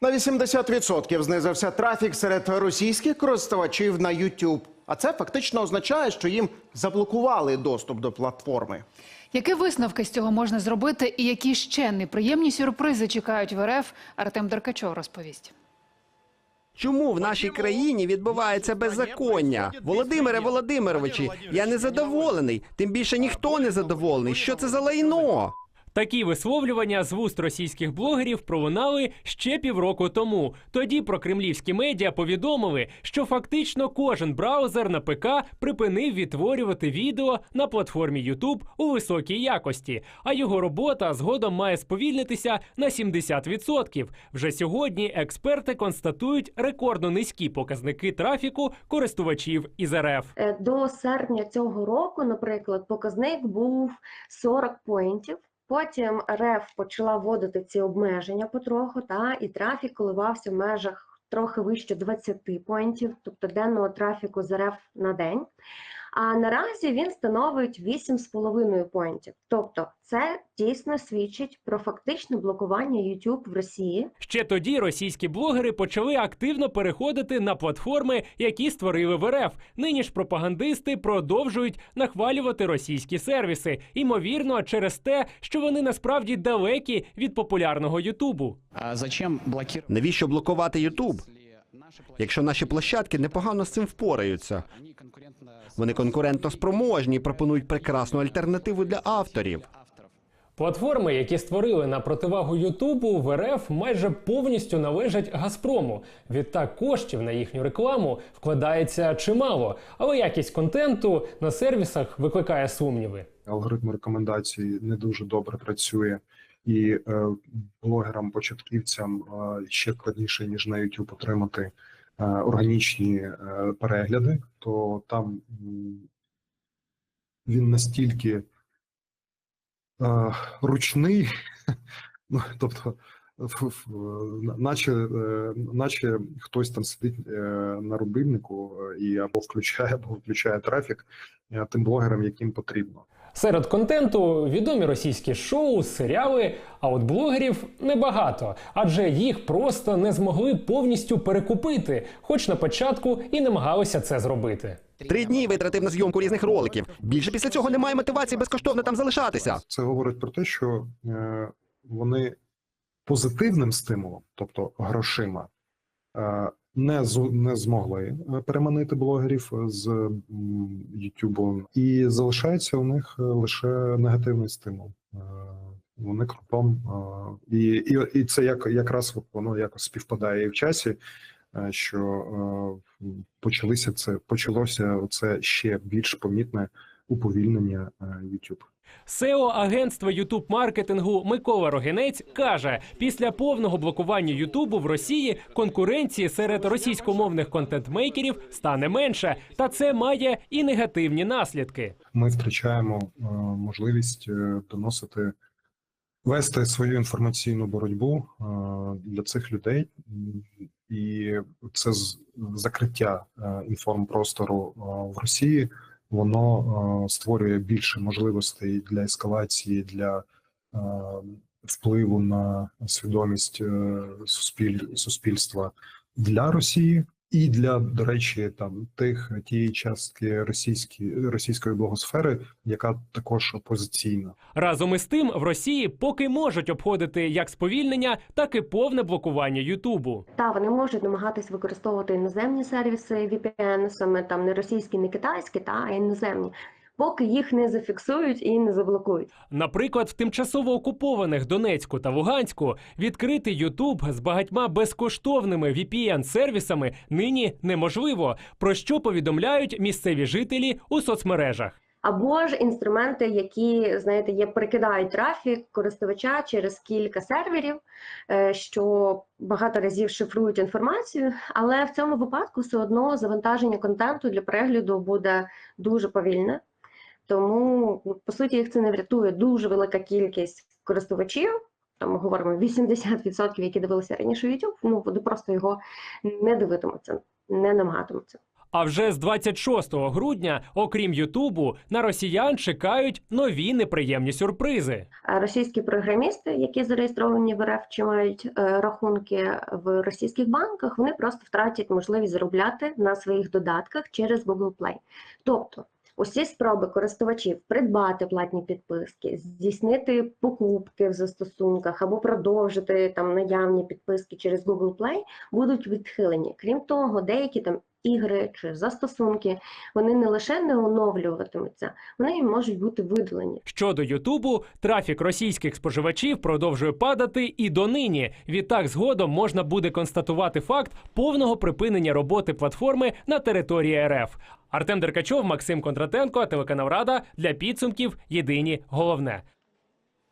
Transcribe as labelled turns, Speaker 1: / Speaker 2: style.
Speaker 1: На 80% знизився трафік серед російських користувачів на YouTube. А це фактично означає, що їм заблокували доступ до платформи.
Speaker 2: Які висновки з цього можна зробити, і які ще неприємні сюрпризи чекають в РФ, Артем Деркачов розповість.
Speaker 3: Чому в нашій країні відбувається беззаконня? Володимире Володимировичі, я не задоволений. Тим більше ніхто не задоволений. Що це за лайно?
Speaker 4: Такі висловлювання з вуст російських блогерів пролунали ще півроку тому. Тоді прокремлівські медіа повідомили, що фактично кожен браузер на ПК припинив відтворювати відео на платформі YouTube у високій якості, а його робота згодом має сповільнитися на 70%. Вже сьогодні експерти констатують рекордно низькі показники трафіку користувачів із РФ.
Speaker 5: Е, До серпня цього року, наприклад, показник був 40 поінтів. Потім РФ почала вводити ці обмеження потроху, та і трафік коливався в межах трохи вище 20 поінтів, тобто денного трафіку з РФ на день. А наразі він становить 8,5 поінтів. Тобто, це дійсно свідчить про фактичне блокування YouTube в Росії.
Speaker 4: Ще тоді російські блогери почали активно переходити на платформи, які створили в РФ. Нині ж пропагандисти продовжують нахвалювати російські сервіси, ймовірно, через те, що вони насправді далекі від популярного Ютубу.
Speaker 6: А зачем блокировать?
Speaker 3: Навіщо блокувати Ютуб? Якщо наші площадки непогано з цим впораються. Вони конкурентно спроможні і пропонують прекрасну альтернативу для авторів.
Speaker 6: авторов.
Speaker 4: Платформи, які створили на противагу Ютубу в РФ, майже повністю належать Газпрому. Відтак коштів на їхню рекламу вкладається чимало, але якість контенту на сервісах викликає сумніви.
Speaker 7: алгоритм рекомендацій не дуже добре працює, і е, блогерам-початківцям е, ще складніше ніж на YouTube отримати е, органічні перегляди, то там він настільки ручний, ну тобто. Наче, наче хтось там сидить на рубильнику і або включає, або виключає трафік тим блогерам, яким потрібно.
Speaker 4: Серед контенту відомі російські шоу, серіали, а от блогерів небагато, адже їх просто не змогли повністю перекупити, хоч на початку і намагалися це зробити.
Speaker 3: Три дні витратив на зйомку різних роликів. Більше після цього немає мотивації безкоштовно там залишатися.
Speaker 7: Це говорить про те, що е, вони позитивним стимулом, тобто грошима, е, не, з, не змогли е, переманити блогерів з YouTube, і залишається у них е, лише негативний стимул. Е, вони крупом, е, і, і, і це як, якраз воно якось співпадає і в часі, що почалися це почалося це ще більш помітне уповільнення YouTube.
Speaker 4: SEO агентства YouTube маркетингу Микола Рогенець каже: після повного блокування Ютубу в Росії конкуренції серед російськомовних контент-мейкерів стане менше, та це має і негативні наслідки.
Speaker 7: ми втрачаємо е, можливість е, доносити, вести свою інформаційну боротьбу е, для цих людей, і це з- закриття е, інформпростору е, в Росії. Воно е, створює більше можливостей для ескалації, для е, впливу на свідомість е, суспіль, суспільства для Росії. І для, до речі, там тих тієї частки російської російської блогосфери, яка також опозиційна.
Speaker 4: Разом із тим, в Росії поки можуть обходити як сповільнення, так і повне блокування Ютубу.
Speaker 5: Та вони можуть намагатись використовувати іноземні сервіси VPN, саме там не російські, не китайські, та а іноземні, поки їх не зафіксують і не заблокують.
Speaker 4: Наприклад, в тимчасово окупованих Донецьку та Луганську відкрити Ютуб з багатьма безкоштовними VPN-сервісами нині неможливо, про що повідомляють місцеві жителі у соцмережах.
Speaker 5: Або ж інструменти, які знаєте, є перекидають трафік користувача через кілька серверів, е, що багато разів шифрують інформацію, але в цьому випадку все одно завантаження контенту для перегляду буде дуже повільне. Тому ну, по суті їх це не врятує дуже велика кількість користувачів. Там ми говоримо 80%, які дивилися раніше YouTube, ну вони просто його не дивитимуться, не намагатимуться.
Speaker 4: А вже з 26 грудня, окрім Ютубу, на росіян чекають нові неприємні сюрпризи.
Speaker 5: Російські програмісти, які зареєстровані в РФ чи мають е, рахунки в російських банках, вони просто втратять можливість заробляти на своїх додатках через Google Play. Тобто, усі спроби користувачів придбати платні підписки, здійснити покупки в застосунках або продовжити там наявні підписки через Google Play будуть відхилені. Крім того, деякі там ігри чи застосунки вони не лише не оновлюватимуться, вони можуть бути видалені.
Speaker 4: Щодо Ютубу, трафік російських споживачів продовжує падати і донині. Відтак, згодом можна буде констатувати факт повного припинення роботи платформи на території РФ. Артем Деркачов, Максим Кондратенко, телеканал Рада для підсумків. Єдині головне.